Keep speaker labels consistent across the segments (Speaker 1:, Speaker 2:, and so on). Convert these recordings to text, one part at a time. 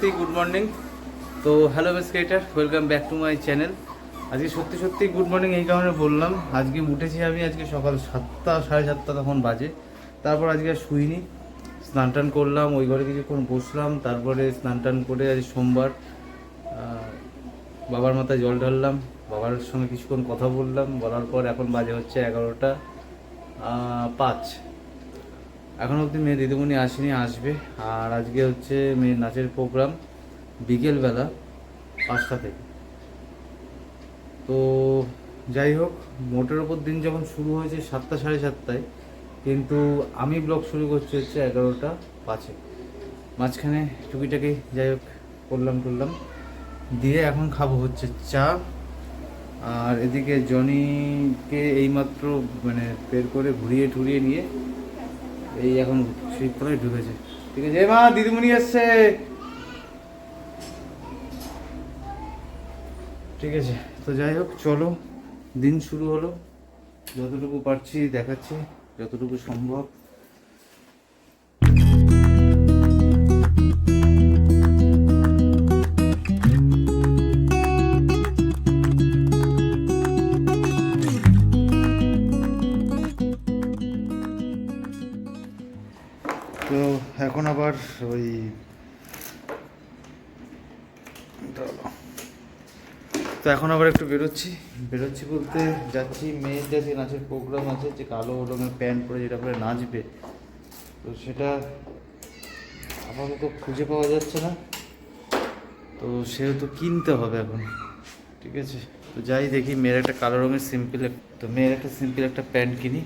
Speaker 1: সত্যি good morning তো hello base creator welcome back to my channel আজকে সত্যি সত্যি গুড মর্নিং এই কারণে বললাম, আজকে উঠেছি আমি আজকে সকাল সাতটা, সাড়ে সাতটা তখন বাজে। তারপর আজকে আর শুইনি, স্নান টান করলাম, ওই ঘরে কিছুক্ষণ বসলাম, তারপরে স্নান টান করে আজ সোমবার বাবার মাথায় জল ঢাললাম, বাবার সঙ্গে কিছুক্ষণ কথা বললাম, বলার পর এখন বাজে হচ্ছে এগারোটা পাঁচ। এখন অবধি মেয়ে দিদিমণি আসেনি, আসবে। আর আজকে হচ্ছে মেয়ের নাচের প্রোগ্রাম বিকেলবেলা পাঁচটা থেকে। তো যাই হোক, মোটের ওপর দিন যখন শুরু হয়েছে সাতটা সাড়ে সাতটায়, কিন্তু আমি ব্লগ শুরু করছি হচ্ছে এগারোটা পাঁচে। মাঝখানে টুকিটাকি যাই হোক করলাম টুরলাম। দিয়ে এখন খাব হচ্ছে চা। আর এদিকে জনিকে এইমাত্র মানে বের করে ঘুরিয়ে ঠুরিয়ে নিয়ে এই এখন করে ঢুকেছে। ঠিক আছে মা দিদিমণি এসছে। ঠিক আছে, তো যাই হোক, চলো, দিন শুরু হলো। যতটুকু পারছি দেখাচ্ছি, যতটুকু সম্ভব। তো এখন আবার একটু বেরোচ্ছি। বেরোচ্ছি বলতে যাচ্ছি মেয়ের যে নাচের প্রোগ্রাম আছে, যে কালো রঙের প্যান্ট পরে যেটা পরে নাচবে, তো সেটা আপাতত খুঁজে পাওয়া যাচ্ছে না। তো সেহেতু কিনতে হবে এখন, ঠিক আছে? তো যাই দেখি, মেয়ের একটা কালো রঙের সিম্পল তো মেয়ের একটা সিম্পল একটা প্যান্ট কিনি,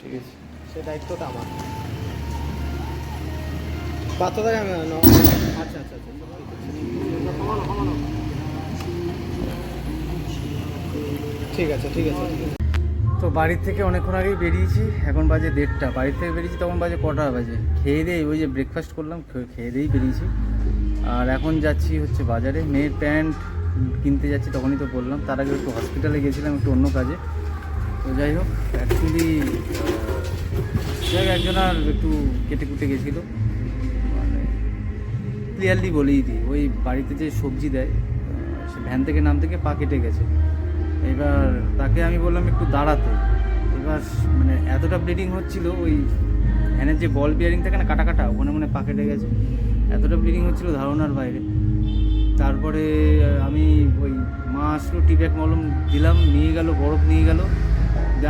Speaker 1: ঠিক আছে?
Speaker 2: সে দায়িত্বটা আমার। বাচ্চাদের আচ্ছা আচ্ছা আচ্ছা। ঠিক আছে ঠিক আছে।
Speaker 1: তো বাড়ির থেকে অনেকক্ষণ আগেই বেরিয়েছি, এখন বাজে দেড়টা। বাড়ির থেকে বেরিয়েছি, তখন বাজে কটা বাজে? খেয়ে দিয়ে ওই যে ব্রেকফাস্ট করলাম, খেয়ে দিয়েই বেরিয়েছি। আর এখন যাচ্ছি হচ্ছে বাজারে। মেয়ের প্যান্ট কিনতে যাচ্ছি তখনই তো বললাম। তার আগে একটু হসপিটালে গেছিলাম একটু অন্য কাজে। তো যাই হোক অ্যাকচুয়ালি যাই একজন আর একটু কেটে কুটে গেছিল। মানে ক্লিয়ারলি বলেই দিই, ওই বাড়িতে যে সবজি দেয় সে ভ্যান থেকে নাম থেকে পা কেটে গেছে। এবার তাকে আমি বললাম একটু দাঁড়াতে। এবার মানে এতটা ব্লিডিং হচ্ছিল, ওই ভ্যানের যে বল বিয়ারিং থাকে না কাটা কাটা ওখানে মানে পা কেটে গেছে। এতটা ব্লিডিং হচ্ছিল ধারণার বাইরে। তারপরে আমি ওই মা আসলো টিব্যাক মলম দিলাম, নিয়ে গেল, বরফ নিয়ে গেল।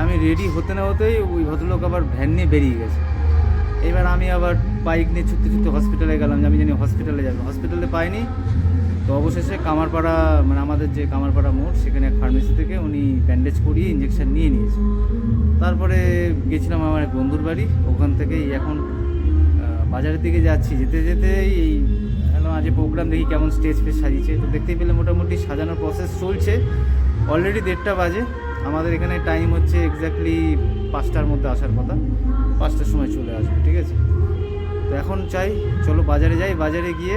Speaker 1: আমি রেডি হতে না হতেই ওই ভদ্রলোক আবার ভ্যান নিয়ে বেরিয়ে গেছে। এবার আমি আবার বাইক নিয়ে ছুটতে ছুটতে হসপিটালে গেলাম আমি জানি হসপিটালে যাব। হসপিটালে পাইনি তো অবশেষে কামারপাড়া মানে আমাদের যে কামারপাড়া মোড়, সেখানে এক ফার্মেসি থেকে উনি ব্যান্ডেজ করিয়ে ইঞ্জেকশান নিয়ে নিয়েছে। তারপরে গেছিলাম আমার এক বন্ধুর বাড়ি, ওখান থেকেই এখন বাজারের দিকে যাচ্ছি। যেতে যেতে এই আজ প্রোগ্রাম দেখি কেমন স্টেজ ফেজ সাজিয়েছে। তো দেখতেই পেলে মোটামুটি সাজানোর প্রসেস চলছে। অলরেডি দেড়টা বাজে। আমাদের এখানে টাইম হচ্ছে এক্স্যাক্টলি পাঁচটার মধ্যে আসার কথা। পাঁচটার সময় চলে আসবে, ঠিক আছে? তো এখন চাই, চলো বাজারে যাই। বাজারে গিয়ে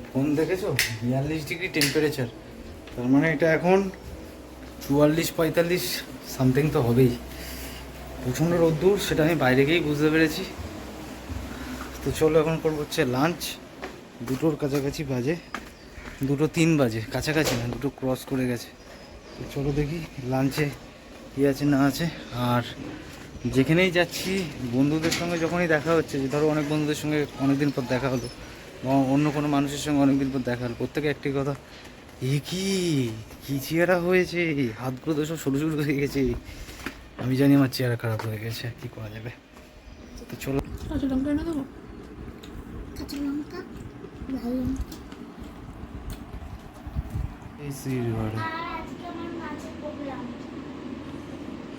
Speaker 3: ফোন
Speaker 1: দেখেছ? বিয়াল্লিশ ডিগ্রি টেম্পারেচার তার মানে এটা এখন চুয়াল্লিশ, পঁয়তাল্লিশ সামথিং তো হবেই। প্রচণ্ড রোদ্দুর, সেটা আমি বাইরে গিয়েই বুঝতে পেরেছি। তো চলো এখন করব হচ্ছে লাঞ্চ দুটোর কাছাকাছি বাজে। দুটো তিন বাজে, কাছাকাছি না, দুটো ক্রস করে গেছে। তো চলো দেখি লাঞ্চে কী আছে, না আছে। আর যেখানেই যাচ্ছি, বন্ধুদের সঙ্গে যখনই দেখা হচ্ছে, যে ধরো অনেক বন্ধুদের সঙ্গে অনেকদিন পর দেখা হলো অন্য কোনো মানুষের সঙ্গে অনেকদিন পর দেখা হলো। প্রত্যেকে একটি কথা এ কি? কি চেহারা হয়েছে? হাতগুলো তো সব সরু সরু হয়ে গেছে। আমি জানি আমার চেহারা খারাপ হয়ে গেছে কি করা যাবে? তো চলো।
Speaker 3: কাঁচা লঙ্কা এনে দেবো?
Speaker 4: কাঁচা লঙ্কা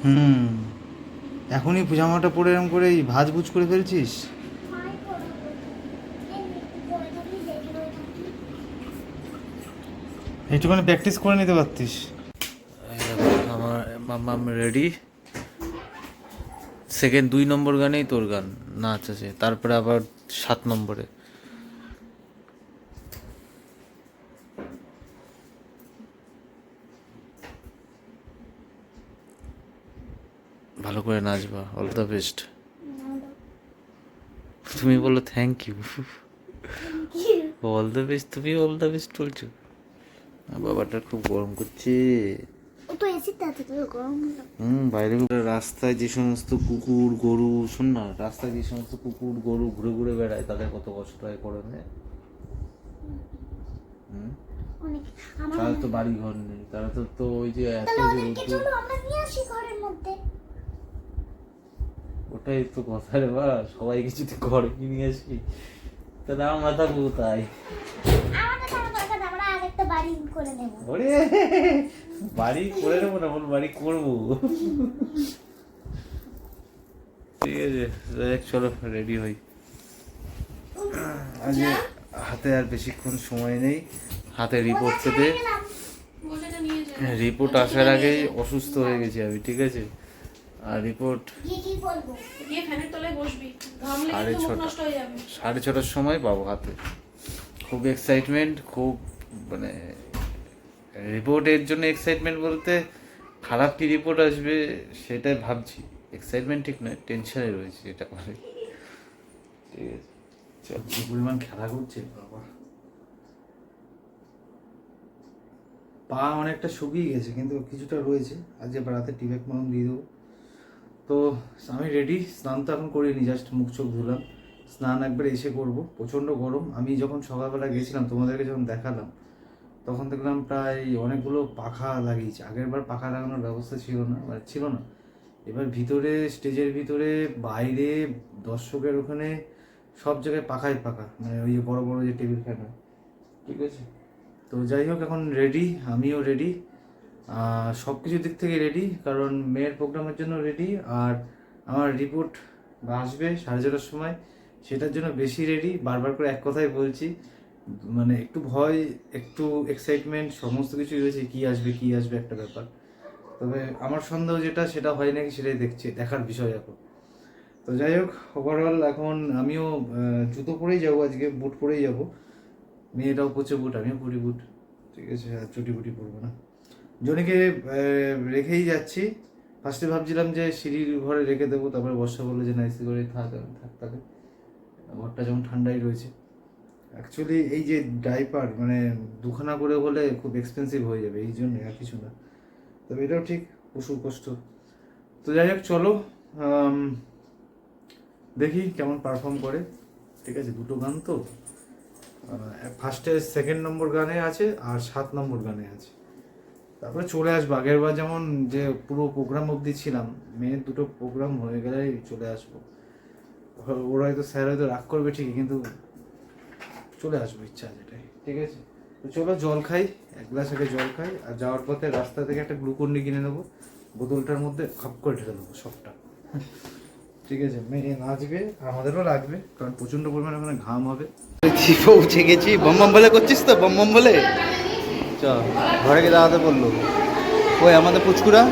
Speaker 1: হুম। এখনই জামাটা পরে এরম করে ভাজ ভুজ করে ফেলছিস
Speaker 4: মাই করব এমনি করে তুমি দেখে
Speaker 1: একটুখানি প্র্যাকটিস করে নিতে পারতিস। আমার মাম্মাম রেডি সেকেন্ড দুই নম্বর গানেই তোর গান নাচ আছে। তারপরে আবার সাত নম্বরে। ভালো করে নাচবা অল দ্য বেস্ট তুমি বলো thank you all the best তুমি অল দ্য বেস্ট বলছো। বাবাটা খুব গরম করছে।
Speaker 4: তো এসিতে আছে তো গরম
Speaker 1: হুম বাইরে রাস্তায় যে সমস্ত কুকুর গরু শোন না রাস্তায় যে সমস্ত কুকুর গরু ঘুরে ঘুরে বেড়ায় তাদের কত কষ্ট হয় গরমে হুম?
Speaker 4: অনেক
Speaker 1: তারা তো বাড়ি ঘর নেই তারা তো তো ওই যে এত যে ওটাই তো কথা রে বা সবাইকে যদি ঘরে নিয়ে আসি তাহলে আমরা থাকব তাই
Speaker 4: আরেকটা বাড়ি করে নেব।
Speaker 1: ওরে বাড়ি করে নেব না বল বাড়ি করব। ঠিক আছে দেখ চলো রেডি হই। আজকে হাতে আর বেশিক্ষণ সময় নেই। হাতে রিপোর্ট পেতে।
Speaker 3: বলেটা নিয়ে যা
Speaker 1: রিপোর্ট আসার আগেই অসুস্থ হয়ে গেছি আমি ঠিক আছে? আর রিপোর্ট
Speaker 4: কি কি বলব?
Speaker 3: গিয়ে ফ্যানের তলায় বসবি। ঘামলে
Speaker 1: সাড়ে ছটা।
Speaker 3: হয়ে
Speaker 1: সাড়ে ছটার সময় পাবো হাতে। খুব এক্সাইটমেন্ট খুব মানে রিপোর্টের জন্য এক্সাইটমেন্ট বলতে খারাপ কি রিপোর্ট আসবে সেটাই ভাবছি। এক্সাইটমেন্ট ঠিক নয় টেনশনে রয়েছে এটা করে। ঠিক আছে। চল পরিমাণ খেলা করছে? বাবা।
Speaker 2: পা অনেকটা শুকিয়ে গেছে কিন্তু কিছুটা রয়েছে। আজকে রাতে টিবেক মলম দিয়ে দেবো।
Speaker 1: তো আমি রেডি স্নান তো এখন করিনি জাস্ট মুখ চোখ ধুলাম। স্নান একবার এসে করব প্রচণ্ড গরম। আমি যখন সকালবেলা গেছিলাম তোমাদেরকে যখন দেখালাম তখন দেখলাম প্রায় অনেকগুলো পাখা লাগিয়েছে। আগের বার পাখা লাগানোর ব্যবস্থা ছিল না মানে ছিল না। এবার ভিতরে, স্টেজের ভিতরে, বাইরে, দর্শকের ওখানে সব জায়গায় পাখাই পাখা মানে ওই যে বড় বড় যে টেবিল ফ্যান ঠিক আছে? তো যাই হোক, এখন রেডি আমিও রেডি সব কিছু দিক থেকে রেডি কারণ মেয়ের প্রোগ্রামের জন্য রেডি আর আমার রিপোর্ট আসবে সাড়ে ছটার সময়, সেটার জন্য বেশি রেডি বারবার করে এক কথাই বলছি মানে একটু ভয়, একটু এক্সাইটমেন্ট সমস্ত কিছুই রয়েছে, কি আসবে কি আসবে একটা ব্যাপার। তবে আমার সন্দেহ যেটা, সেটা হয় নাকি সেটাই দেখছি, দেখার বিষয় এখন। তো যাই হোক ওভারঅল এখন আমিও জুতো পরেই যাব আজকে বুট পরেই যাব। মেয়েটাও পরছে বুট আমিও পরি বুট ঠিক আছে, আর চুটি বুটি পরবো না। জনিকে রেখেই যাচ্ছি। ফার্স্টে ভাবছিলাম যে সিঁড়ির ঘরে রেখে দেবো, তারপরে বর্ষা বলল যে, না এসি করে থাক থাক তাকে ঘরটা যেমন ঠান্ডাই রয়েছে। অ্যাকচুয়ালি এই যে ডাইপার মানে দুখানা করে হলে খুব এক্সপেন্সিভ হয়ে যাবে, এই জন্য আর কিছু না। তবে এটাও ঠিক, পশুর কষ্ট। তো যাই হোক, চলো দেখি কেমন পারফর্ম করে। ঠিক আছে, দুটো গান তো। ফার্স্টে সেকেন্ড নম্বর গানে আছে, আর সাত নম্বর গানে আছে। তারপরে চলে আসব, আগের বার যেমন যে পুরো প্রোগ্রাম অবধি ছিলাম মেয়ের দুটো প্রোগ্রাম হয়ে গেলেই চলে আসব। ওরা হয়তো স্যার হয়তো রাগ করবে ঠিকই, কিন্তু চলে আসব, ইচ্ছা আছে এটাই। ঠিক আছে? তো চলো, জল খাই, এক গ্লাস আগে জল খাই, আর যাওয়ার পথে রাস্তা থেকে একটা গ্লুকন ডি কিনে নেব। বোতলটার মধ্যে খাপ করে ঢেলে দেবো সবটা। ঠিক আছে? মেয়ে নাচবে, আমাদেরও লাগবে, কারণ প্রচণ্ড পরিমাণে ওখানে ঘাম হবে। পৌঁছে গেছি। বম বম বলে করছিস তো? বম বম বলে? চ ঘরে গিয়ে দাঁড়াতে বলল। ওই আমাদের পুচকুরা?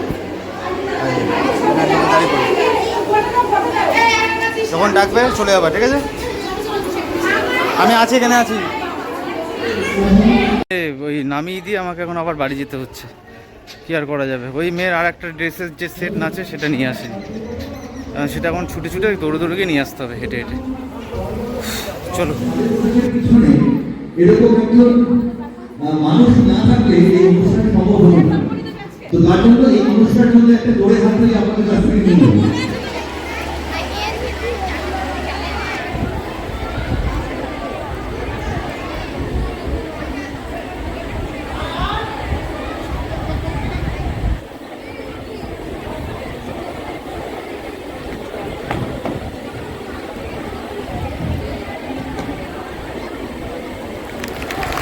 Speaker 1: যখন ডাকবে চলে যাবা, ঠিক আছে? আমি আছি এখানে আছি। ওই নামিয়ে দিয়ে আমাকে এখন আবার বাড়ি যেতে হচ্ছে। কি আর করা যাবে? ওই মেয়ের আর একটা ড্রেসের যে সেট নাচে সেটা নিয়ে আসেনি। আহ, সেটা এখন ছুটে ছুটে দৌড়ে দৌড়ে গিয়ে নিয়ে আসতে হবে হেঁটে হেঁটে। চলো।
Speaker 5: এরকম একজন মানুষ না থাকলে এই অনুষ্ঠান সম্ভব হতো তো তার জন্য এই অনুষ্ঠানের জন্য একটা দৌড়ে হাত দিয়ে আমাদের কাছ থেকে নিয়ে নেব।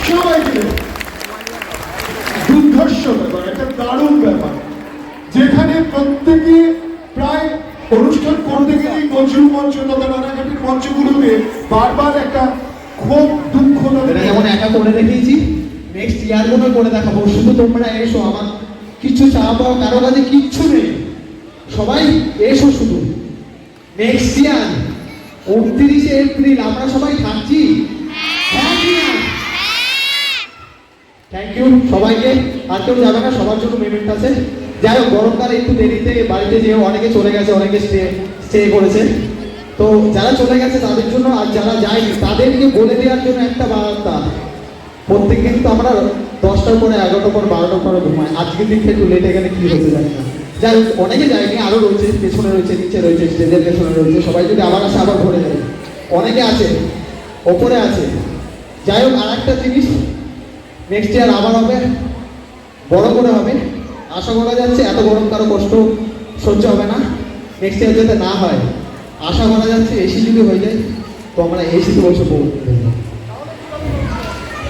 Speaker 6: সবাই মিলে দুর্ধর্ষ ব্যাপার একটা দারুণ ব্যাপার যেখানে প্রত্যেকে প্রায় অনুষ্ঠান করতে গেলেই নজরুল মঞ্চ তথা রানাঘাটের মঞ্চগুলোতে বারবার একটা ক্ষোভ দুঃখ
Speaker 5: এটা যেমন একা করে দেখিয়েছি
Speaker 7: ইয়ারগুলো করে দেখাবো। শুধু তোমরা এসো, আমার কিছু চাওয়া পাওয়া কারও কাছে কিচ্ছু নেই। সবাই এসো শুধু। নেক্সট ইয়ার উনত্রিশে এপ্রিল, আমরা সবাই থাকছি? থ্যাংক ইউ সবাইকে। যাবে না, সবার জন্য পেমেন্ট আছে। যাই হোক, গরমকালে একটু দেরিতে বাড়িতে যেয়ে অনেকে চলে গেছে, অনেকে স্টে স্টে করেছে। তো যারা চলে গেছে, তাদের জন্য আর যারা যায়নি, তাদেরকে বলে দেওয়ার জন্য একটা বার্তা। প্রত্যেক দিন তো আমরা দশটার পরে, এগারোটার পর, বারোটার পরে ঘুমায়। আজকের দিনটা একটু লেটে গেলে কি হতে জানি না। যাই হোক, অনেকে যায়নি আরও রয়েছে, পেছনে রয়েছে, নিচে রয়েছে, স্টেজের পেছনে রয়েছে, সবাই যদি আবার আসে, আবার ভরে যায়। অনেকে আছে, ওপরে আছে। যাই হোক আর একটা জিনিস নেক্সট ইয়ার আবার হবে, বড় করে হবে। আশা করা যাচ্ছে এত গরম, কারও কষ্ট সহ্য হবে না। নেক্সট ইয়ার যাতে না হয়, আশা করা যাচ্ছে এসি যদি হয়ে যায়, তো আমরা এসিতে বসে পড়ব।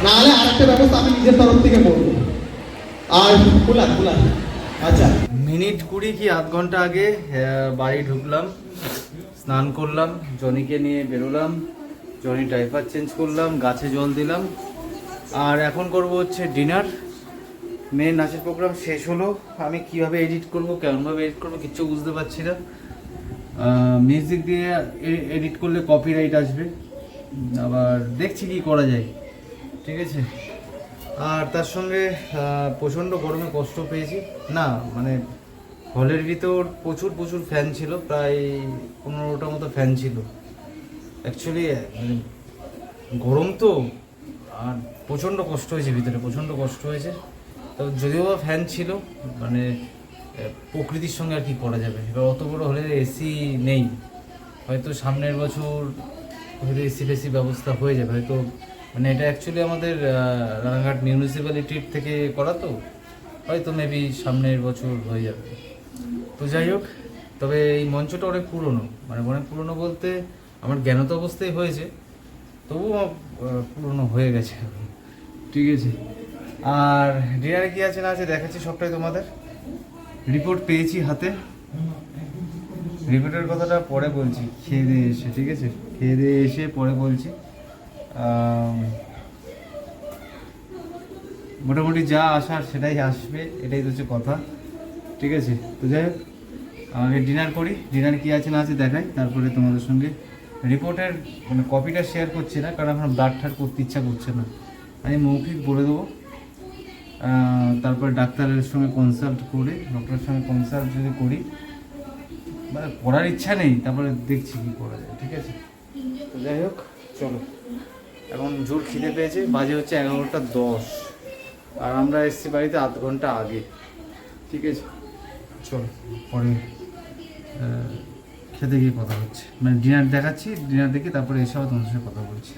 Speaker 7: না হলে আরেকটা ব্যবস্থা আমি নিজের তরফ থেকে করব। আর কুলার কুলার। আচ্ছা।
Speaker 1: মিনিট কুড়ি কি আধ ঘণ্টা আগে বাড়ি ঢুকলাম, স্নান করলাম, জনিকে নিয়ে বেরোলাম, জনি ডাইপার চেঞ্জ করলাম, গাছে জল দিলাম। আর এখন করব হচ্ছে ডিনার মেয়ের নাচের প্রোগ্রাম শেষ হলো। আমি কীভাবে এডিট করব, কেমনভাবে এডিট করব, কিচ্ছু বুঝতে পারছি না। মিউজিক দিয়ে এডিট করলে কপিরাইট আসবে। আবার দেখছি কি করা যায়। ঠিক আছে? আর তার সঙ্গে প্রচণ্ড গরমে কষ্ট পেয়েছি। না মানে হলের ভিতর প্রচুর প্রচুর ফ্যান ছিল, প্রায় পনেরোটার মতো ফ্যান ছিল। অ্যাকচুয়ালি মানে গরম তো, আর প্রচণ্ড কষ্ট হয়েছে ভিতরে, প্রচণ্ড কষ্ট হয়েছে। তো যদিও বা ফ্যান ছিল মানে প্রকৃতির সঙ্গে আর কি করা যাবে? এবার অত বড় হলে এসি নেই। হয়তো সামনের বছর এসি ফেসি ব্যবস্থা হয়ে যাবে, হয়তো মানে এটা অ্যাকচুয়ালি আমাদের রানাঘাট মিউনিসিপ্যালিটির থেকে করা তো, হয়তো মেবি সামনের বছর হয়ে যাবে। তো যাই হোক, তবে এই মঞ্চটা অনেক পুরনো মানে অনেক পুরনো বলতে আমার জ্ঞানত অবস্থায় হয়েছে, তবুও পুরনো হয়ে গেছে। ঠিক আছে। আর ডিনারে কি আছে না আছে দেখাচ্ছি সবটাই তোমাদের। রিপোর্ট পেয়েছি হাতে। রিপোর্টের কথাটা পরে বলছি, খেয়ে দিয়ে এসে, ঠিক আছে? খেয়ে দিয়ে এসে পরে বলছি। মোটামুটি যা আসার সেটাই আসবে, এটাই তো হচ্ছে কথা। ঠিক আছে? তো যাই হোক আগে ডিনার করি। ডিনার কী আছে না আছে দেখাই। তারপরে তোমাদের সঙ্গে রিপোর্টের মানে কপিটা শেয়ার করছি না, কারণ এখন ব্লাড ঠার করতে ইচ্ছা করছে না। আমি মৌখিক বলে দেবো। তারপরে ডাক্তারের সঙ্গে কনসাল্ট করে ডক্টরের সঙ্গে কনসাল্ট যদি করি মানে করার ইচ্ছা নেই, তারপরে দেখছি কী করা যায়। ঠিক আছে? তো যাই হোক, চলো। এখন জোর খিদে পেয়েছে বাজে হচ্ছে এগারোটা দশ। আর আমরা এসেছি বাড়িতে আধ ঘণ্টা আগে ঠিক আছে? চল পরে খেতে গিয়ে কথা হচ্ছে। মানে ডিনার দেখাচ্ছি ডিনার দেখে তারপরে এসে আবার তোমার সাথে কথা বলছি।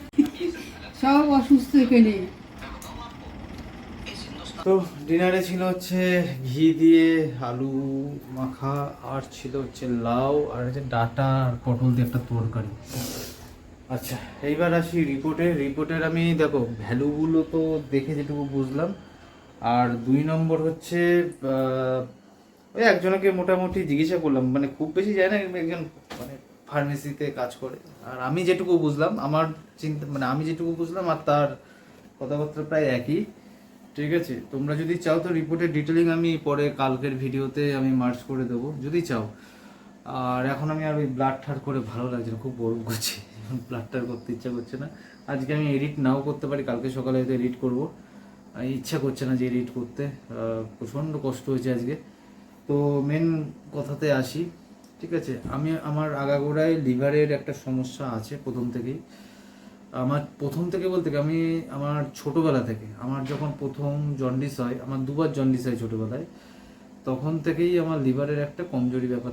Speaker 3: সব অসুস্থ এখানে।
Speaker 1: তো ডিনারে ছিল হচ্ছে ঘি দিয়ে আলু মাখা আর ছিল হচ্ছে লাউ আর হচ্ছে ডাটা আর পটল দিয়ে একটা তরকারি। আচ্ছা এইবার আসি রিপোর্টে রিপোর্টের আমি, দেখো, ভ্যালুগুলো তো দেখে যেটুকু বুঝলাম। আর দুই নম্বর হচ্ছে ওই একজনকে মোটামুটি জিজ্ঞাসা করলাম মানে খুব বেশি যায় না একজন মানে ফার্মেসিতে কাজ করে। আর আমি যেটুকু বুঝলাম, আমার চিন্তা মানে আমি যেটুকু বুঝলাম আর তার কথাবার্তা প্রায় একই। ঠিক আছে? তোমরা যদি চাও তো রিপোর্টের ডিটেলিং আমি পরে কালকের ভিডিওতে আমি মার্চ করে দেবো, যদি চাও। আর এখন আমি আর ওই ব্লাড ঠার করে ভালো লাগছে না, খুব গরম করছে ঠার করতে ইচ্ছা করছে না। আজকে আমি এডিট নাও করতে পারি, কালকে সকালে হয়তো এডিট করব। ইচ্ছা করছে না যে এডিট করতে। প্রচণ্ড কষ্ট হয়েছে আজকে। তো মেন কথাতে আসি, ঠিক আছে? আমি আমার আগাগোড়ায় লিভারের একটা সমস্যা আছে প্রথম থেকেই। আমার প্রথম থেকে বলতে আমি আমার ছোটোবেলা থেকে, আমার যখন প্রথম জন্ডিস হয়, আমার দুবার জন্ডিস হয় ছোটবেলায়, তখন থেকেই আমার লিভারের একটা কমজোরি ব্যাপার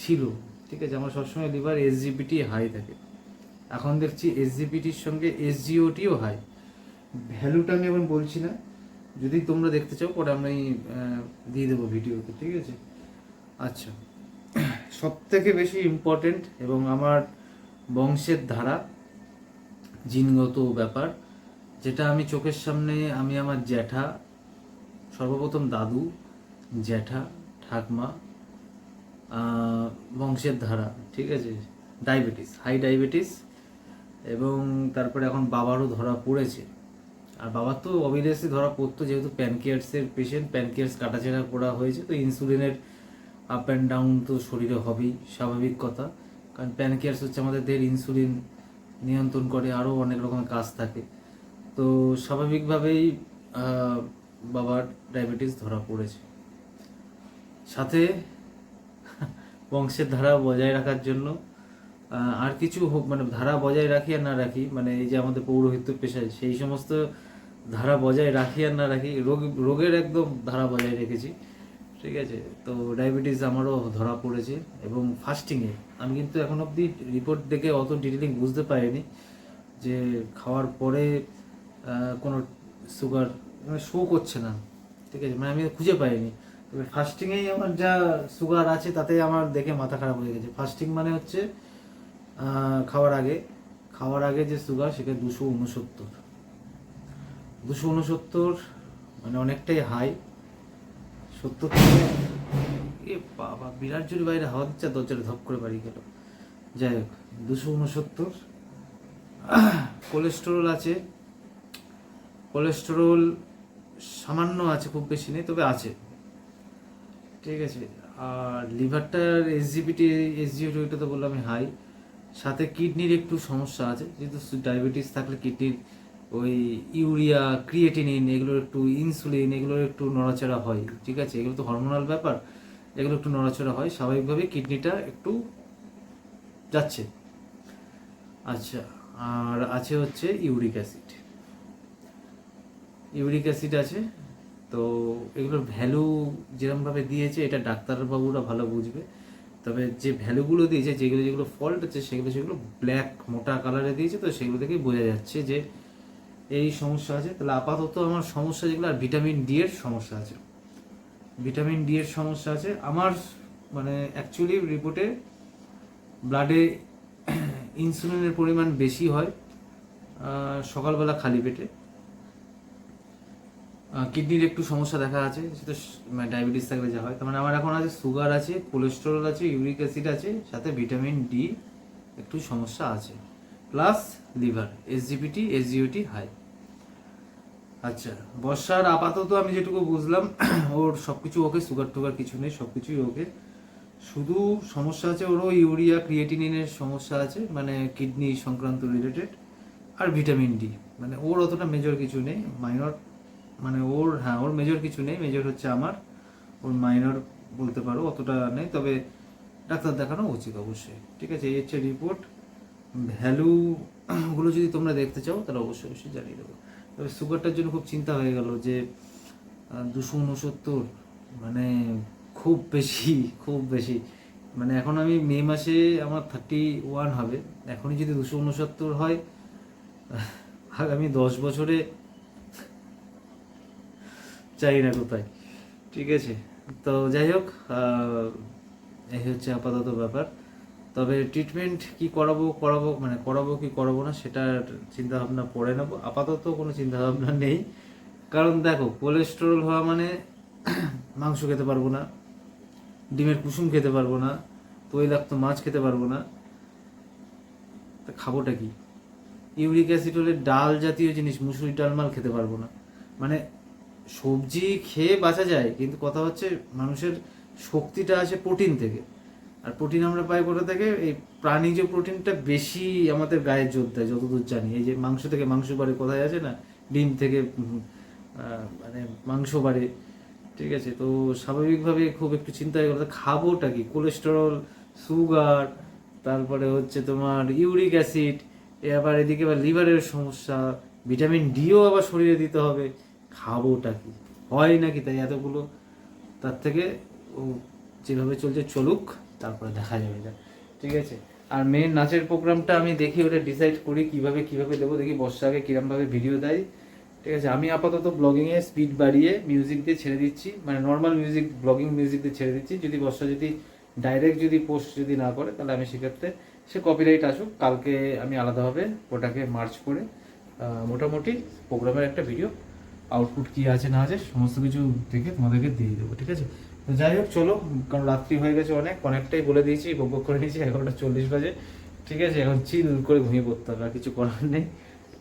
Speaker 1: ছিল, ঠিক আছে? আমার সবসময় লিভার এসজিপিটি হাই থাকে। এখন দেখছি এসজিপিটির সঙ্গে এসজিওটিও হাই ভ্যালুটা আমি এখন বলছি না। যদি তোমরা দেখতে চাও, পরে আমি দিয়ে দেবো ভিডিওতে, ঠিক আছে? আচ্ছা। সব থেকে বেশি ইম্পর্টেন্ট এবং আমার বংশের ধারা জিনগত ব্যাপার, যেটা আমি চোখের সামনে আমি আমার জ্যাঠা, সর্বপ্রথম দাদু, জ্যাঠা, ঠাকমা বংশের ধারা, ঠিক আছে? ডায়াবেটিস হাই ডায়াবেটিস এবং তারপরে এখন বাবারও ধরা পড়েছে। আর বাবার তো অবভিয়াসলি ধরা পড়তো, যেহেতু প্যানকিয়ার্সের পেশেন্ট প্যানকিয়ার্স কাটাছেড়া করা হয়েছে, তো ইনসুলিনের আপ অ্যান্ড ডাউন তো শরীরে হবেই, স্বাভাবিক কথা। কারণ প্যানকিয়ার্স হচ্ছে আমাদের দেহের ইনসুলিন নিয়ন্ত্রণ করে, আরও অনেক রকমের কাজ থাকে। তো স্বাভাবিকভাবেই বাবার ডায়াবেটিস ধরা পড়েছে। সাথে বংশের ধারা বজায় রাখার জন্য আর কিছু মানে ধারা বজায় রাখি আর না রাখি মানে এই যে আমাদের পৌরোহিত্য পেশায়, সেই সমস্ত ধারা বজায় রাখি আর না রাখি, রোগ, রোগের একদম ধারা বজায় রেখেছি। ঠিক আছে? তো ডায়াবেটিস আমারও ধরা পড়েছে এবং ফাস্টিংয়ে আমি কিন্তু এখন অবধি রিপোর্ট দেখে অত ডিটেলিং বুঝতে পারিনি যে খাওয়ার পরে কোনো সুগার মানে শো করছে না। ঠিক আছে? মানে আমি খুঁজে পাইনি। তবে ফাস্টিংয়েই আমার যা সুগার আছে তাতে আমার দেখে মাথা খারাপ হয়ে গেছে। ফাস্টিং মানে হচ্ছে খাওয়ার আগে খাওয়ার আগে যে সুগার সেটা দুশো উনসত্তর দুশো উনসত্তর মানে অনেকটাই হাই সত্তর থেকে, এ বাবা, বিরাট জোরে বাইরে হাওয়া দিচ্ছে আর দরজাটা ধপ করে বাড়ি গেল। যাই হোক, দুশো উনসত্তর কোলেস্টেরল আছে। কোলেস্টেরল সামান্য আছে, খুব বেশি নেই, তবে আছে। ঠিক আছে, আর লিভারটার এসজিপিটি ওইটা তো বললাম হাই সাথে কিডনির একটু সমস্যা আছে, যেহেতু ডায়াবেটিস থাকলে কিডনির ওই ইউরিয়া ক্রিয়েটিনিন এগুলোর একটু ইনসুলিন এগুলোর একটু নড়াচড়া হয়, ঠিক আছে? এগুলো তো হরমোনাল ব্যাপার, এগুলো একটু নড়াচড়া হয়, স্বাভাবিকভাবে কিডনিটা একটু যাচ্ছে। আচ্ছা আর আছে হচ্ছে ইউরিক অ্যাসিড ইউরিক অ্যাসিড আছে, তো এগুলোর ভ্যালু যেরকমভাবে দিয়েছে, এটা ডাক্তারবাবুরা ভালো বুঝবে। তবে যে ভ্যালুগুলো দিয়েছে, যেগুলো যেগুলো ফল্ট আছে, সেগুলো সেগুলো ব্ল্যাক মোটা কালারে দিয়েছে, তো সেগুলো থেকেই বোঝা যাচ্ছে যে এই সমস্যা আছে। তাহলে আপাতত আমার সমস্যা যেগুলো, আর ভিটামিন ডি এর সমস্যা আছে। ভিটামিন ডি এর সমস্যা আছে। আমার মানে অ্যাকচুয়ালি রিপোর্টে ব্লাডে ইনসুলিনের পরিমাণ বেশি হয় সকালবেলা খালি পেটে। কিডনির একটু সমস্যা দেখা আছে, সেটা ডায়াবেটিস থাকলে যা হয়। তার মানে আমার এখন আছে সুগার আছে কোলেস্টেরল আছে ইউরিক অ্যাসিড আছে, সাথে ভিটামিন ডি একটু সমস্যা আছে। Plus liver SGPT SGOT high আচ্ছা বর্ষার আপাতত আমি যেটুকু বুঝলাম, ওর সব কিছু ওকে, সুগার টুগার কিছু নেই সব কিছুই ওকে। শুধু সমস্যা আছে ওরও ইউরিয়া ক্রিয়েটিনিনের সমস্যা আছে মানে কিডনি সংক্রান্ত রিলেটেড আর ভিটামিন ডি মানে ওর অতটা মেজর কিছু নেই মাইনর মানে ওর হ্যাঁ ওর মেজর কিছু নেই মেজর হচ্ছে আমার। ওর মাইনর বলতে পারো অতটা নেই, তবে ডাক্তার দেখানো উচিত অবশ্যই, ঠিক আছে? এই হচ্ছে রিপোর্ট ভ্যালু গুলো যদি তোমরা দেখতে চাও, তাহলে অবশ্যই অবশ্যই জানিয়ে দেবো। তবে সুগারটার জন্য খুব চিন্তা হয়ে গেল যে দুশো উনসত্তর মানে খুব বেশি খুব বেশি। মানে এখন আমি মে মাসে আমার থার্টি ওয়ান হবে। এখনই যদি দুশো উনসত্তর হয় আগামী দশ বছরে চাই না কোথায়। ঠিক আছে? তো যাই হোক এই হচ্ছে আপাতত ব্যাপার। তবে ট্রিটমেন্ট কি করাবো করাবো মানে করাবো কি করাবো না, সেটার চিন্তা ভাবনা পরে নেব। আপাতত কোনো চিন্তা ভাবনা নেই। কারণ দেখো কোলেস্টেরল হওয়া মানে মাংস খেতে পারব না, ডিমের কুসুম খেতে পারব না, তৈলাক্ত মাছ খেতে পারব না। তা খাবোটা কি? ইউরিক অ্যাসিড হলে ডাল জাতীয় জিনিস, মুসুরি ডাল মাল খেতে পারব না। মানে সবজি খেয়ে বাঁচা যায়, কিন্তু কথা হচ্ছে মানুষের শক্তিটা আসে প্রোটিন থেকে। আর প্রোটিন আমরা পাই কোথা থেকে? এই প্রাণীজ প্রোটিনটা বেশি আমাদের গায়ে জোর দেয় যতদূর জানি। এই যে মাংস থেকে, মাংস বাড়ে কোথায় আছে না? ডিম থেকে মানে মাংস বাড়ে, ঠিক আছে? তো স্বাভাবিকভাবে খুব একটু চিন্তা হয়ে গেল, তো খাবোটা কি? কোলেস্টেরল, সুগার, তারপরে হচ্ছে তোমার ইউরিক অ্যাসিড আবার এদিকে আবার লিভারের সমস্যা, ভিটামিন ডিও আবার শরীরে দিতে হবে। খাবোটা কি? হয় নাকি তাই এতগুলো? তার থেকে ও যেভাবে চলছে চলুক, তারপরে দেখা যাবে যা ঠিক আছে? আর মেন নাচের প্রোগ্রামটা আমি দেখি, ওটা ডিসাইড করি কীভাবে কীভাবে দেবো, দেখি বর্ষা আগে কিরমভাবে ভিডিও দেয়। ঠিক আছে? আমি আপাতত ব্লগিংয়ে স্পিড বাড়িয়ে মিউজিক দিয়ে ছেড়ে দিচ্ছি। মানে নর্মাল মিউজিক ব্লগিং মিউজিক দিয়ে ছেড়ে দিচ্ছি। যদি বর্ষা যদি ডাইরেক্ট যদি পোস্ট যদি না করে, তাহলে আমি সেক্ষেত্রে সে কপিরাইট আসুক। কালকে আমি আলাদাভাবে ওটাকে মার্চ করে মোটামুটি প্রোগ্রামের একটা ভিডিও আউটপুট কি আছে, না আছে, সমস্ত কিছু দেখে তোমাদেরকে দিয়ে দেবো, ঠিক আছে? তো যাই হোক, চলো, কারণ রাত্রি হয়ে গেছে অনেক, অনেকটাই বলে দিয়েছি বক করে নিয়েছি, এগারোটা চল্লিশ বাজে, ঠিক আছে? এখন চিল করে ঘুমিয়ে পড়তে হবে, আর কিছু করার নেই।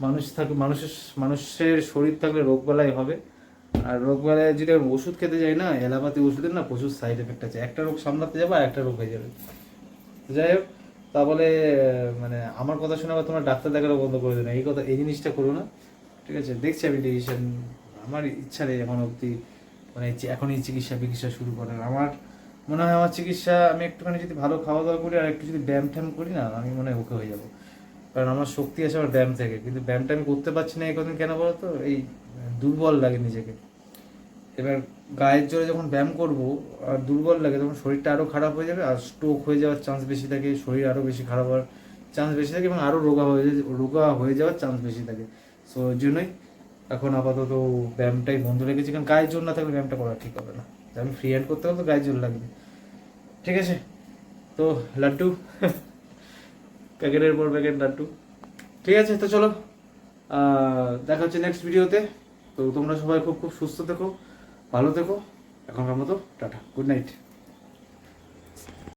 Speaker 1: মানুষ থাকলে মানুষের মানুষের শরীর থাকলে রোগবালাই হবে। আর রোগবালাই যদি আমি ওষুধ খেতে যাই না, এলাপাতি ওষুধের না প্রচুর সাইড এফেক্ট আছে। একটা রোগ সামলাতে যাব আর একটা রোগ হয়ে যাবে। যাই হোক, তা বলে মানে আমার কথা শুনে আবার তোমার ডাক্তার দেখানো বন্ধ করে দেবে এই কথা, এই জিনিসটা করো না। ঠিক আছে, দেখছি আমি ডিসিশন আমার ইচ্ছা নেই এখন অবধি মানে এই চি- এখন এই চিকিৎসা বিকিৎসা শুরু করার। আমার মনে হয় আমার চিকিৎসা, আমি একটুখানি যদি ভালো খাওয়া দাওয়া করি আর একটু যদি ব্যায়াম ট্যাম করি না, আমি মনে হয় ওকে হয়ে যাব। কারণ আমার শক্তি আছে আমার ব্যায়াম থেকে, কিন্তু ব্যায়ামটা আমি করতে পারছি না এই কদিন, কেন বলো তো? এই দুর্বল লাগে নিজেকে। এবার গায়ের জোরে যখন ব্যায়াম করব, আর দুর্বল লাগে, তখন শরীরটা আরও খারাপ হয়ে যাবে, আর স্ট্রোক হয়ে যাওয়ার চান্স বেশি থাকে, শরীর আরও বেশি খারাপ হওয়ার চান্স বেশি থাকে এবং আরও রোগা হয়ে রোগা হয়ে যাওয়ার চান্স বেশি থাকে। সো ওই জন্যই এখন আপাতত ব্যায়ামটাই বন্ধ রেখেছি। কারণ গায়ের জোর না থাকলে ব্যায়ামটা করা ঠিক হবে না। আমি ফ্রি হ্যান্ড করতে হলে তো গায়ের জোর লাগবে। ঠিক আছে? তো, লাড্ডু? প্যাকেটের পর প্যাকেট লাড্ডু। ঠিক আছে, তো চলো। দেখা হচ্ছে নেক্সট ভিডিওতে তো। তোমরা সবাই খুব খুব সুস্থ থেকো, ভালো থেকো। এখনকার মতো, টাটা। Good night